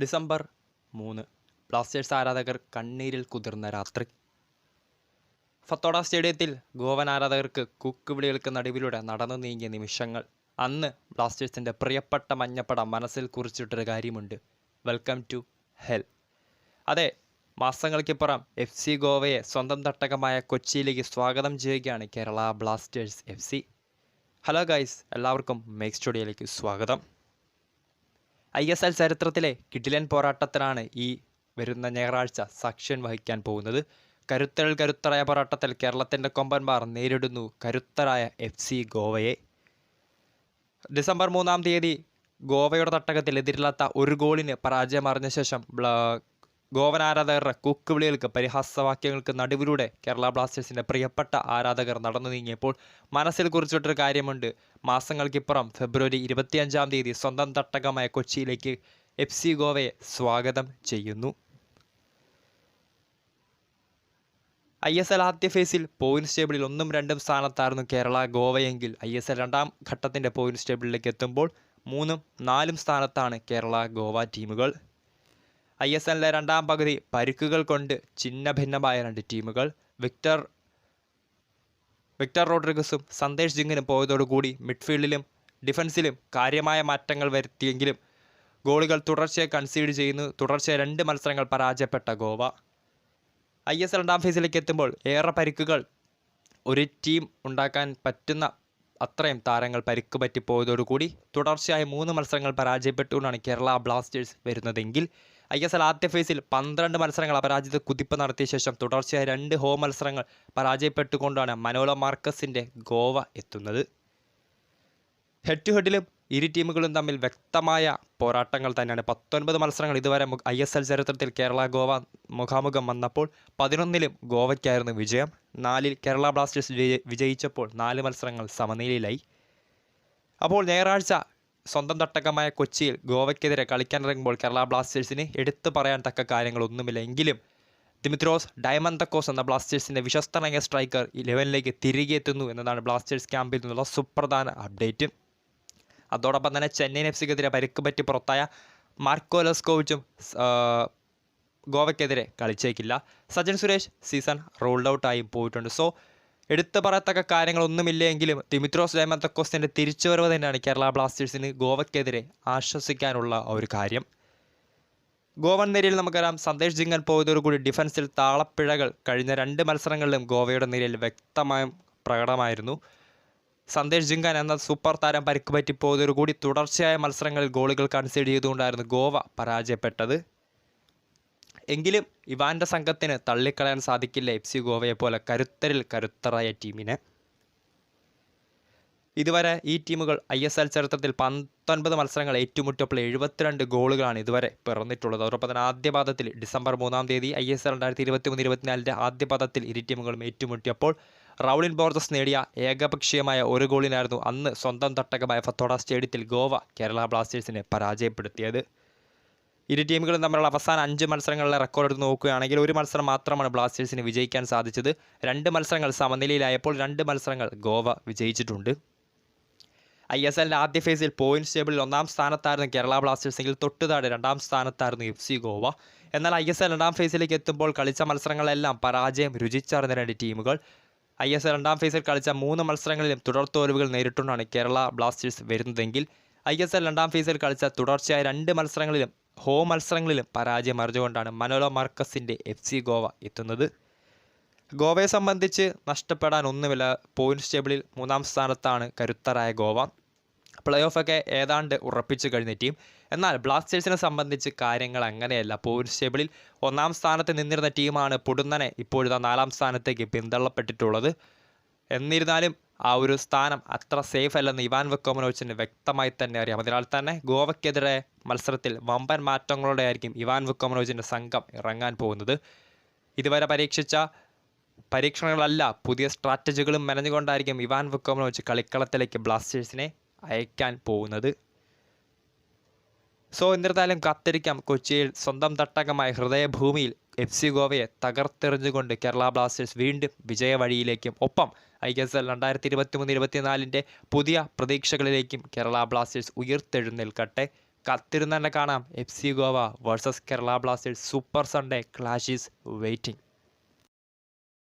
December മൂന്ന്. Blasters ആരാധകർ കണ്ണീരിൽ കുതിർന്ന രാത്രി. ഫത്തോഡ സ്റ്റേഡിയത്തിൽ ഗോവൻ ആരാധകർക്ക് കുക്ക് വിളികൾക്ക് നടുവിലൂടെ നടന്നു നീങ്ങിയ നിമിഷങ്ങൾ. അന്ന് ബ്ലാസ്റ്റേഴ്സിന്റെ പ്രിയപ്പെട്ട മഞ്ഞപ്പട മനസ്സിൽ കുറിച്ചിട്ടൊരു കാര്യമുണ്ട്. Welcome to hell. അതെ മാസങ്ങൾക്കിപ്പുറം എഫ് സി ഗോവയെ സ്വന്തം തട്ടകമായ കൊച്ചിയിലേക്ക് സ്വാഗതം ചെയ്യുകയാണ് Kerala Blasters F C. Hello guys എല്ലാവർക്കും മേക്ക് സ്റ്റുഡിയോയിലേക്ക് സ്വാഗതം. ഐ എസ് എൽ ചരിത്രത്തിലെ കിടിലൻ പോരാട്ടത്തിനാണ് ഈ വരുന്ന ഞായറാഴ്ച സാക്ഷ്യം വഹിക്കാൻ പോകുന്നത്. കരുത്തൽ കരുത്തരായ പോരാട്ടത്തിൽ കേരളത്തിന്റെ കൊമ്പന്മാർ നേരിടുന്നു കരുത്തരായ എഫ് സി ഗോവയെ. ഡിസംബർ മൂന്നാം തീയതി ഗോവയുടെ തട്ടകത്തിൽ എതിരില്ലാത്ത ഒരു ഗോളിന് പരാജയം അറിഞ്ഞ ശേഷം ഗോവൻ ആരാധകരുടെ കൂക്കുവിളികൾക്ക് പരിഹാസവാക്യങ്ങൾക്ക് നടുവിലൂടെ കേരള ബ്ലാസ്റ്റേഴ്സിന്റെ പ്രിയപ്പെട്ട ആരാധകർ നടന്നു നീങ്ങിയപ്പോൾ മനസ്സിൽ കുറിച്ചിട്ടൊരു കാര്യമുണ്ട്. മാസങ്ങൾക്കിപ്പുറം ഫെബ്രുവരി ഇരുപത്തിയഞ്ചാം തീയതി സ്വന്തം തട്ടകമായ കൊച്ചിയിലേക്ക് എഫ് സി ഗോവയെ സ്വാഗതം ചെയ്യുന്നു. ഐ എസ് എൽ ആദ്യ ഫേസിൽ പോയിന്റ്സ് ടേബിളിൽ ഒന്നും രണ്ടും സ്ഥാനത്തായിരുന്നു കേരള ഗോവയെങ്കിൽ ഐ എസ് എൽ രണ്ടാം ഘട്ടത്തിന്റെ പോയിന്റ്സ് ടേബിളിലേക്ക് എത്തുമ്പോൾ മൂന്നും നാലും സ്ഥാനത്താണ് കേരള ഗോവ ടീമുകൾ. ഐ എസ് എല്ലിലെ രണ്ടാം പകുതി പരിക്കുകൾ കൊണ്ട് ചിന്ന ഭിന്നമായ രണ്ട് ടീമുകൾ. വിക്ടർ വിക്ടർ റോഡ്രിഗസും സന്ദേശ് ജിങ്ങിനും പോയതോടുകൂടി മിഡ്ഫീൽഡിലും ഡിഫൻസിലും കാര്യമായ മാറ്റങ്ങൾ വരുത്തിയെങ്കിലും ഗോളുകൾ തുടർച്ചയായി കൺസീഡ് ചെയ്യുന്നു. തുടർച്ചയായി രണ്ട് മത്സരങ്ങൾ പരാജയപ്പെട്ട ഗോവ. ഐ എസ് രണ്ടാം ഫേസിലേക്ക് എത്തുമ്പോൾ ഏറെ പരിക്കുകൾ ഒരു ടീം ഉണ്ടാക്കാൻ പറ്റുന്ന അത്രയും താരങ്ങൾ പരിക്ക് പറ്റിപ്പോയതോടുകൂടി തുടർച്ചയായി മൂന്ന് മത്സരങ്ങൾ പരാജയപ്പെട്ടുകൊണ്ടാണ് കേരള ബ്ലാസ്റ്റേഴ്സ് വരുന്നതെങ്കിൽ ഐ എസ് എൽ ആദ്യ ഫേസിൽ പന്ത്രണ്ട് മത്സരങ്ങൾ അപരാജിത കുതിപ്പ് നടത്തിയ ശേഷം തുടർച്ചയായി രണ്ട് ഹോം മത്സരങ്ങൾ പരാജയപ്പെട്ടുകൊണ്ടാണ് മനോല മാർക്കസിന്റെ ഗോവ എത്തുന്നത്. ഹെഡ് ടു ഹെഡിലും ഇരു ടീമുകളും തമ്മിൽ വ്യക്തമായ പോരാട്ടങ്ങൾ തന്നെയാണ്. പത്തൊൻപത് മത്സരങ്ങൾ ഇതുവരെ ഐ എസ് എൽ ചരിത്രത്തിൽ കേരള ഗോവ മുഖാമുഖം വന്നപ്പോൾ പതിനൊന്നിലും ഗോവയ്ക്കായിരുന്നു വിജയം. നാലിൽ കേരള ബ്ലാസ്റ്റേഴ്സ് വിജയിച്ചപ്പോൾ നാല് മത്സരങ്ങൾ സമനിലയിലായി. അപ്പോൾ ഞായറാഴ്ച സ്വന്തം തട്ടകമായ കൊച്ചിയിൽ ഗോവയ്ക്കെതിരെ കളിക്കാനിറങ്ങുമ്പോൾ കേരള ബ്ലാസ്റ്റേഴ്സിന് എടുത്തു പറയാൻ തക്ക കാര്യങ്ങളൊന്നുമില്ല. എങ്കിലും ദിമിത്രോസ് ഡയമന്തക്കോസ് എന്ന ബ്ലാസ്റ്റേഴ്സിന്റെ വിശ്വസ്തനായ സ്ട്രൈക്കർ ഇലവനിലേക്ക് തിരികെ എത്തുന്നു എന്നതാണ് ബ്ലാസ്റ്റേഴ്സ് ക്യാമ്പിൽ നിന്നുള്ള സുപ്രധാന അപ്ഡേറ്റ്. അതോടൊപ്പം തന്നെ ചെന്നൈ എഫ് സിക്കെതിരെ പരുക്ക് പറ്റി പുറത്തായ മാർക്കോ ലസ്കോവിച്ചും ഗോവയ്ക്കെതിരെ കളിച്ചേക്കില്ല. സജൻ സുരേഷ് സീസൺ റോൾഡ് ഔട്ടായി പോയിട്ടുണ്ട്. സോ എടുത്തു പറയത്തക്ക കാര്യങ്ങളൊന്നുമില്ലെങ്കിലും ദിമിത്രോസ് ഡയമന്തക്കോസിന്റെ തിരിച്ചുവരവ് തന്നെയാണ് കേരള ബ്ലാസ്റ്റേഴ്സിന് ഗോവയ്ക്കെതിരെ ആശ്വസിക്കാനുള്ള ഒരു കാര്യം. ഗോവൻ നിരയിൽ നമുക്കറിയാം സന്ദേശ് ജിങ്ങൻ പോയതോടുകൂടി ഡിഫൻസിൽ താളപ്പിഴകൾ കഴിഞ്ഞ രണ്ട് മത്സരങ്ങളിലും ഗോവയുടെ നിരയിൽ വ്യക്തമായും പ്രകടമായിരുന്നു. സന്ദേശ് ജിങ്കൻ എന്ന സൂപ്പർ താരം പരിക്ക് പറ്റിപ്പോയതോടുകൂടി തുടർച്ചയായ മത്സരങ്ങളിൽ ഗോളുകൾ കൺസീഡ് ചെയ്തുകൊണ്ടായിരുന്നു ഗോവ പരാജയപ്പെട്ടത്. എങ്കിലും ഇവാന്റെ സംഘത്തിന് തള്ളിക്കളയാൻ സാധിക്കില്ല എഫ് സി ഗോവയെ പോലെ കരുത്തരിൽ കരുത്തറായ ടീമിനെ. ഇതുവരെ ഈ ടീമുകൾ ഐ എസ് എൽ ചരിത്രത്തിൽ പത്തൊൻപത് മത്സരങ്ങൾ ഏറ്റുമുട്ടിയപ്പോൾ എഴുപത്തിരണ്ട് ഗോളുകളാണ് ഇതുവരെ പിറന്നിട്ടുള്ളത്. അതോടൊപ്പം തന്നെ ആദ്യ പാദത്തിൽ ഡിസംബർ മൂന്നാം തീയതി ഐ എസ് എൽ രണ്ടായിരത്തി ഇരുപത്തി മൂന്ന് ഇരുപത്തിനാലിന്റെ ആദ്യ പാദത്തിൽ ഇരു ടീമുകളും ഏറ്റുമുട്ടിയപ്പോൾ റൗളിൻ ബോർജസ് നേടിയ ഏകപക്ഷീയമായ ഒരു ഗോളിനായിരുന്നു അന്ന് സ്വന്തം തട്ടകമായ ഫത്തോഡ സ്റ്റേഡിയത്തിൽ ഗോവ കേരള ബ്ലാസ്റ്റേഴ്സിനെ പരാജയപ്പെടുത്തിയത്. ഇരു ടീമുകളും തമ്മിലുള്ള അവസാന അഞ്ച് മത്സരങ്ങളിലെ റെക്കോർഡ് എടുത്ത് നോക്കുകയാണെങ്കിൽ ഒരു മത്സരം മാത്രമാണ് ബ്ലാസ്റ്റേഴ്സിന് വിജയിക്കാൻ സാധിച്ചത്. രണ്ട് മത്സരങ്ങൾ സമനിലയിലായപ്പോൾ രണ്ട് മത്സരങ്ങൾ ഗോവ വിജയിച്ചിട്ടുണ്ട്. ഐ എസ് എല്ലിന്റെ ആദ്യ ഫേസിൽ പോയിന്റ്സ് ടേബിളിൽ ഒന്നാം സ്ഥാനത്തായിരുന്നു കേരള ബ്ലാസ്റ്റേഴ്സ് എങ്കിൽ തൊട്ട് താഴെ രണ്ടാം സ്ഥാനത്തായിരുന്നു എഫ് സി ഗോവ. എന്നാൽ ഐ എസ് എൽ രണ്ടാം ഫേസിലേക്ക് എത്തുമ്പോൾ കളിച്ച മത്സരങ്ങളെല്ലാം പരാജയം രുചിച്ചറിഞ്ഞ രണ്ട് ടീമുകൾ. ഐ എസ് എൽ രണ്ടാം ഫേസിൽ കളിച്ച മൂന്ന് മത്സരങ്ങളിലും തുടർ തോൽവികൾ നേരിട്ടുകൊണ്ടാണ് കേരള ബ്ലാസ്റ്റേഴ്സ് വരുന്നതെങ്കിൽ ഐ എസ് എൽ രണ്ടാം ഫേസിൽ കളിച്ച തുടർച്ചയായ രണ്ട് മത്സരങ്ങളിലും ഹോം മത്സരങ്ങളിലും പരാജയം അറിഞ്ഞുകൊണ്ടാണ് മനോലോ മാർക്കസിന്റെ എഫ് സി ഗോവ എത്തുന്നത്. ഗോവയെ സംബന്ധിച്ച് നഷ്ടപ്പെടാൻ ഒന്നുമില്ല. പോയിന്റ്സ് ടേബിളിൽ മൂന്നാം സ്ഥാനത്താണ് കരുത്തരായ ഗോവ. പ്ലേ ഓഫൊക്കെ ഏതാണ്ട് ഉറപ്പിച്ചു കഴിഞ്ഞ ടീം എന്നാൽ ബ്ലാസ്റ്റേഴ്സിനെ സംബന്ധിച്ച് കാര്യങ്ങൾ അങ്ങനെയല്ല. പോയിന്റ്സ് ടേബിളിൽ ഒന്നാം സ്ഥാനത്ത് നിന്നിരുന്ന ടീമാണ് പൊടുന്നനെ ഇപ്പോഴത്തെ നാലാം സ്ഥാനത്തേക്ക് പിന്തള്ളപ്പെട്ടിട്ടുള്ളത്. എന്നിരുന്നാലും ആ ഒരു സ്ഥാനം അത്ര സേഫ് അല്ലെന്ന് ഇവാൻ വെക്കോമനോച്ചിന് വ്യക്തമായി തന്നെ അറിയാം. അതിനാൽ തന്നെ ഗോവയ്ക്കെതിരെ മത്സരത്തിൽ വമ്പൻ മാറ്റങ്ങളോടെ ആയിരിക്കും ഇവാൻ വെക്കോമനോച്ചിന്റെ സംഘം ഇറങ്ങാൻ പോകുന്നത്. ഇതുവരെ പരീക്ഷിച്ച പരീക്ഷണങ്ങളല്ല പുതിയ സ്ട്രാറ്റജികളും മെനഞ്ഞുകൊണ്ടായിരിക്കും ഇവാൻ വെക്കോമനോച്ച് കളിക്കളത്തിലേക്ക് ബ്ലാസ്റ്റേഴ്സിനെ അയക്കാൻ പോകുന്നത്. സോ എന്നിരുന്നാലും കാത്തിരിക്കാം കൊച്ചിയിൽ സ്വന്തം തട്ടകമായ ഹൃദയഭൂമിയിൽ എഫ് സി ഗോവയെ തകർത്തെറിഞ്ഞുകൊണ്ട് കേരള ബ്ലാസ്റ്റേഴ്സ് വീണ്ടും വിജയവഴിയിലേക്കും. ഒപ്പം ഐ എസ് എൽ രണ്ടായിരത്തി ഇരുപത്തി മൂന്ന് ഇരുപത്തിനാലിന്റെ പുതിയ പ്രതീക്ഷകളിലേക്കും കേരള ബ്ലാസ്റ്റേഴ്സ് ഉയർത്തെഴുന്നേൽക്കട്ടെ. കത്തിരുന്ന് തന്നെ കാണാം. F C Goa versus Kerala Blasters super Sunday clash is waiting.